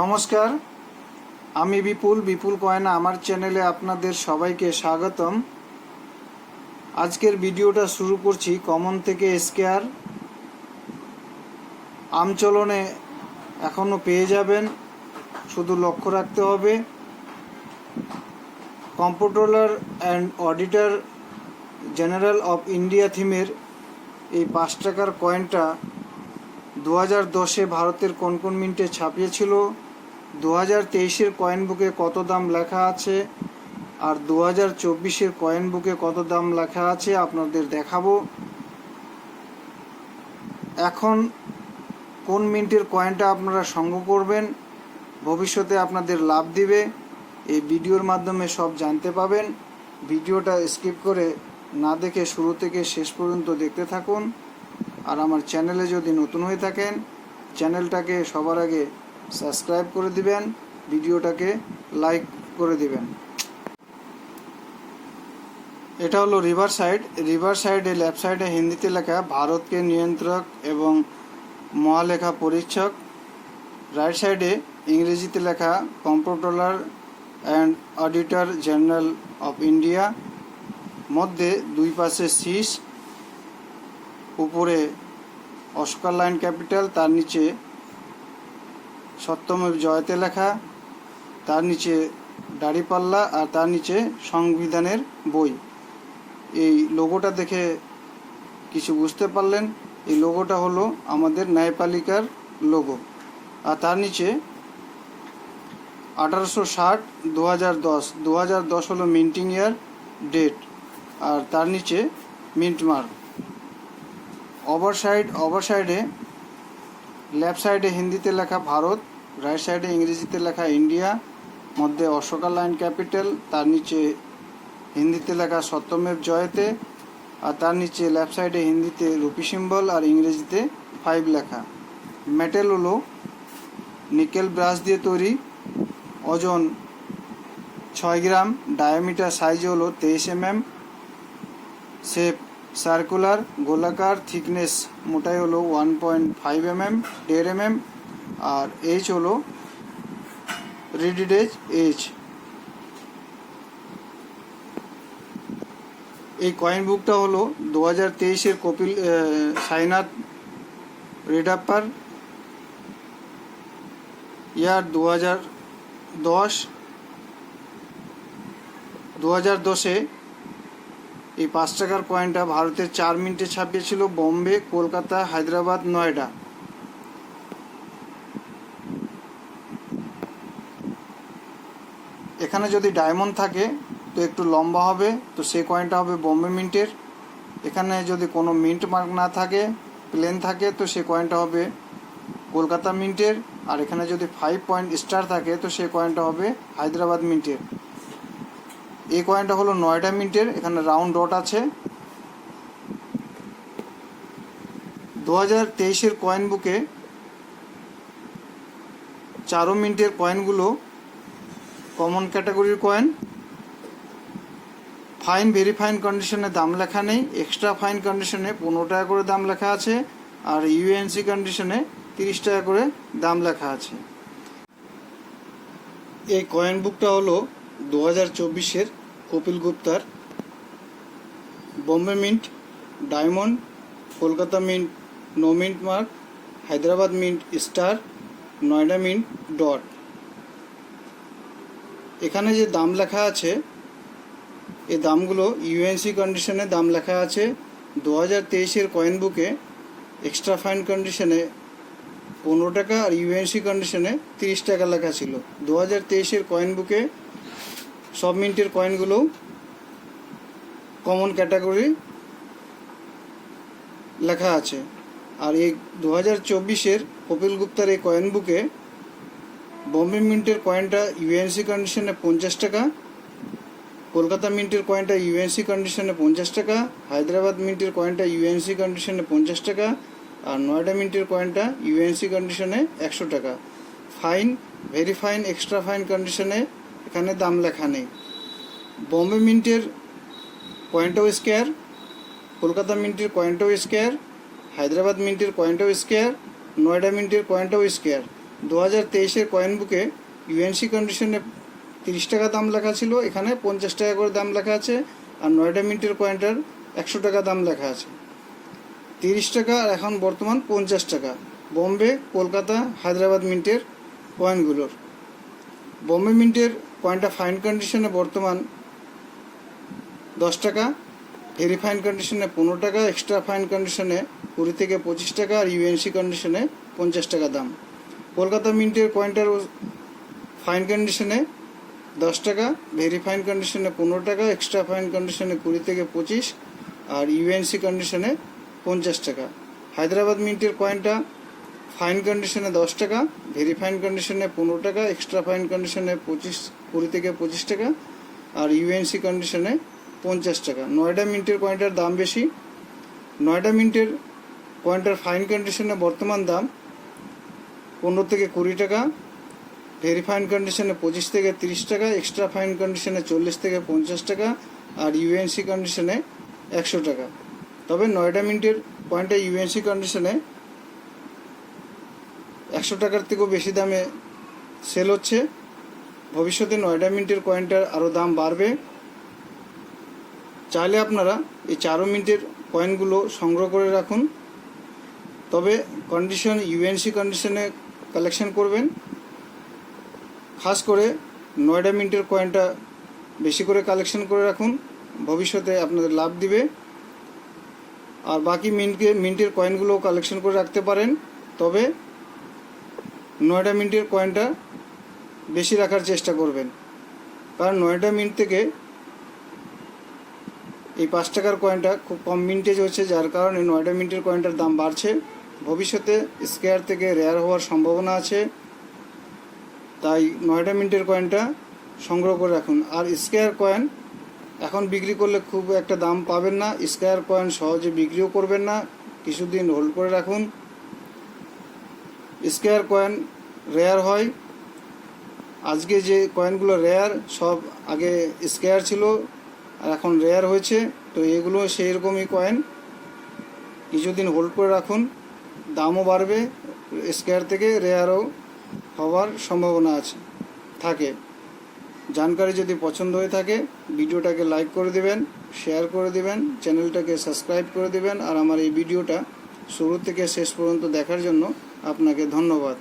নমস্কার। আমি বিপুল বিপুল কয়না আমার চ্যানেলে আপনাদের সবাইকে স্বাগতম। আজকের ভিডিওটা শুরু করছি কমন থেকে স্কেয়ার। আমচলনে এখনও পেয়ে যাবেন, শুধু লক্ষ্য রাখতে হবে। Comptroller and auditor general of India থিমের এই পাঁচ টাকার কয়েনটা দু হাজার দশে ভারতের কোন কোন মিন্টে ছাপিয়েছিল? দু হাজার তেইশের কয়েন বুকে কত দাম লেখা আছে? আর দু হাজার চব্বিশের কয়েন বুকে কত দাম লেখা আছে আপনাদের দেখাবো। এখন কোন মিন্টের কয়েনটা আপনারা সংগ্রহ করবেন, ভবিষ্যতে আপনাদের লাভ দিবে, এই ভিডিওর মাধ্যমে সব জানতে পাবেন। ভিডিওটা স্কিপ করে না দেখে শুরু থেকে শেষ পর্যন্ত দেখতে থাকুন। আর আমার চ্যানেলে যদি নতুন হয়ে থাকেন, চ্যানেলটাকে সবার আগে সাবস্ক্রাইব করে দিবেন, ভিডিওটাকে লাইক করে দিবেন। এটা হলো রিভার সাইড। রিভার সাইডে লেফট সাইডে হিন্দিতে লেখা, ভারতকে নিয়ন্ত্রক এবং মহালেখা পরীক্ষক। রাইট সাইডে ইংরেজিতে লেখা comptroller and auditor general of India. মধ্যে দুই পাশে শীষ, উপরে অস্কার লাইন ক্যাপিটাল, তার নিচে সত্যমেব জয়তে লেখা, তার নিচে দাড়িপাল্লা আর তার নিচে সংবিধানের বই। এই লোগোটা দেখে কিছু বুঝতে পারলেন। এই লোগোটা হলো আমাদের ন্যায়পালিকার লোগো। আর তার নিচে আঠারোশো ষাট দু হাজার দশ দু হাজার দশ হলো মিন্টিং ইয়ার ডেট আর তার নিচে mint mark. Over side over সাইডে লেফট সাইডে হিন্দিতে লেখা ভারত, রাইট সাইডে ইংরেজিতে লেখা ইন্ডিয়া, মধ্যে অশোকা লাইন ক্যাপিটাল, তার নিচে হিন্দিতে লেখা সত্যমেব জয়তে, আর তার নিচে লেফট সাইডে হিন্দিতে রুপি সিম্বল আর ইংরেজিতে ফাইভ লেখা। মেটেল হলো নিকেল ব্রাশ দিয়ে তৈরি, ওজন ছয় গ্রাম, ডায়ামিটার সাইজ হলো তেইশ এম এম শেপ সার্কুলার, গোলাকার থিকনেস মোটাই হলো one point five M M দেড় এম এম আর এইচ হলো রিডিড এজ এইচ এই কয়েন বুকটা হলো দু হাজার তেইশের কপিল সাইনাথ রেডাপ্পার। ইয়ার দু হাজার দশ, দু হাজার দশে এই পাঁচ টাকার কয়েনটা ভারতের চার মিনিটে ছাপিয়েছিল বোম্বে, কলকাতা, হায়দ্রাবাদ, নয়ডা। এখানে যদি ডায়মন্ড থাকে, তো একটু লম্বা হবে, তো সেই কয়েনটা হবে বোম্বে মিন্টের এখানে যদি কোনো মিন্ট মার্ক না থাকে প্লেন থাকে, তো সেই কয়েনটা হবে কলকাতা মিন্টের আর এখানে যদি ফাইভ পয়েন্ট স্টার থাকে, তো সেই কয়েনটা হবে হায়দ্রাবাদ মিন্টের এই কয়েনটা হলো নয়ডা মিন্টের, এখানে রাউন্ড ডট আছে। দু হাজার তেইশের কয়েন বুকে চারো মিন্টের কয়েনগুলো কমন ক্যাটাগরির কয়েন ফাইন ভেরি ফাইন কন্ডিশনে দাম লেখা নেই এক্সট্রা ফাইন কন্ডিশনে পনেরো টাকা করে দাম লেখা আছে, আর ইউএনসি কন্ডিশনে তিরিশ টাকা করে দাম লেখা আছে। এই কয়েন বুকটা হলো দু হাজার চব্বিশের Kapil গুপ্তার Bombay mint, diamond, Kolkata mint, no mint mark, Hyderabad mint, star, Noida mint, dot. এখানে যে দাম লেখা আছে এই দামগুলো ইউএনসি কন্ডিশনে দাম লেখা আছে। দু হাজার তেইশের কয়েন বুকে এক্সট্রা ফাইন কন্ডিশনে পনেরো টাকা আর ইউএনসি কন্ডিশনে তিরিশ টাকা লেখা ছিল। দু হাজার তেইশের কয়েন বুকে সব মিন্টের কয়েনগুলো কমন ক্যাটাগরি লেখা আছে। আর এই দু হাজার চব্বিশের কপিল গুপ্তার এই কয়েন বুকে বম্বে মিন্টের কয়েনটা ইউএনসি কন্ডিশনে পঞ্চাশ টাকা, কলকাতা মিন্টের কয়েনটা ইউএনসি কন্ডিশনে পঞ্চাশ টাকা, হায়দ্রাবাদ মিন্টের কয়েনটা ইউএনসি কন্ডিশনে পঞ্চাশ টাকা, আর নয়ডা মিন্টের কয়েনটা ইউএনসি কন্ডিশনে একশো টাকা। Fine very fine extra fine কন্ডিশনে এখানে দাম লেখা নেই। বম্বে মিন্টের কয়েনটাও স্কোয়ার কলকাতা মিন্টের কয়েনটাও স্কোয়ার হায়দ্রাবাদ মিন্টের কয়েনটাও স্কোয়ার নয়ডা মিন্টের কয়েনটাও স্কোয়ার দু হাজার তেইশের কয়েন বুকে ইউএনসি কন্ডিশনে তিরিশ টাকা দাম লেখা ছিল, এখানে পঞ্চাশ টাকা করে দাম লেখা আছে, আর নয়ডা মিন্টের কয়েনটার একশো টাকা দাম লেখা আছে। তিরিশ টাকা, আর এখন বর্তমান পঞ্চাশ টাকা। বোম্বে, কলকাতা, হায়দ্রাবাদ মিন্টের কয়েনগুলোর বোম্বে মিন্টের কয়েনটা ফাইন কন্ডিশনে বর্তমান দশ টাকা ভেরি ফাইন কন্ডিশনে পনেরো টাকা এক্সট্রা ফাইন কন্ডিশনে কুড়ি থেকে পঁচিশ টাকা, আর ইউএনসি কন্ডিশনে পঞ্চাশ টাকা দাম। কলকাতা মিন্টের কয়েনটার ফাইন কন্ডিশনে দশ টাকা ভেরি ফাইন কন্ডিশনে পনেরো টাকা এক্সট্রা ফাইন কন্ডিশনে কুড়ি থেকে পঁচিশ, আর ইউএনসি কন্ডিশনে পঞ্চাশ টাকা। হায়দ্রাবাদ মিন্টের কয়েনটা ফাইন কন্ডিশনে দশ টাকা ভেরি ফাইন কন্ডিশনে পনেরো টাকা এক্সট্রা ফাইন কন্ডিশনে পঁচিশ, কুড়ি থেকে পঁচিশ টাকা, আর ইউএনসি কন্ডিশনে পঞ্চাশ টাকা। নয়ডা মিন্টের কয়েনটার দাম বেশি। নয়ডা মিন্টের কয়েনটার ফাইন কন্ডিশনে বর্তমান দাম পনেরো থেকে কুড়ি টাকা ভেরি ফাইন কন্ডিশনে পঁচিশ থেকে তিরিশ টাকা এক্সট্রা ফাইন কন্ডিশনে চল্লিশ থেকে পঞ্চাশ টাকা, আর ইউএনসি কন্ডিশনে একশো টাকা। তবে নয়ডা মিন্টের কয়েনটা ইউএনসি কন্ডিশনে একশো টাকার থেকেও বেশি দামে সেল হচ্ছে। ভবিষ্যতে নয়ডা মিন্টের কয়েনটার আরও দাম বাড়বে। চাইলে আপনারা এই চারো মিনিটের কয়েনগুলো সংগ্রহ করে রাখুন। তবে কন্ডিশন ইউএনসি কন্ডিশনে কালেকশন করবেন। খাস করে নয়ডা মিন্টের কয়েনটা বেশি করে কালেকশন করে রাখুন। ভবিষ্যতে আপনাদের লাভ দিবে। আর বাকি মিন্টকে, মিন্টের কয়েনগুলো কালেকশন করে রাখতে পারেন। তবে নয়ডা মিনিটের কয়েনটা বেশি রাখার চেষ্টা করবেন। কারণ নয়টা মিনিট থেকে এই পাঁচ টাকার কয়েনটা খুব কম মিন্টেজ হচ্ছে, যার কারণে নয়টা মিনিটের কয়েনটার দাম বাড়ছে। ভবিষ্যতে স্কেয়ার থেকে রেয়ার হওয়ার সম্ভাবনা আছে। তাই নয়টা মিনিটের কয়েনটা সংগ্রহ করে রাখুন। আর স্কেয়ার কয়েন এখন বিক্রি করলে খুব একটা দাম পাবেন না। স্কেয়ার কয়েন সহজে বিক্রিও করবেন না। কিছুদিন হোল্ড করে রাখুন। স্কেয়ার কয়েন রেয়ার হয়। আজকে যে কয়েনগুলো রেয়ার সব আগে স্কেয়ার ছিল, আর এখন রেয়ার হয়েছে। তো এগুলো সেই রকমই কয়েন। কিছুদিন হোল্ড করে রাখুন। দামও বাড়বে। স্কেয়ার থেকে রেয়ারও হওয়ার সম্ভাবনা আছে, থাকে। জানকারি যদি পছন্দ হয়ে থাকে, ভিডিওটাকে লাইক করে দিবেন শেয়ার করে দিবেন চ্যানেলটাকে সাবস্ক্রাইব করে দিবেন, আর আমার এই ভিডিওটা শুরু থেকে শেষ পর্যন্ত দেখার জন্য আপনাকে ধন্যবাদ।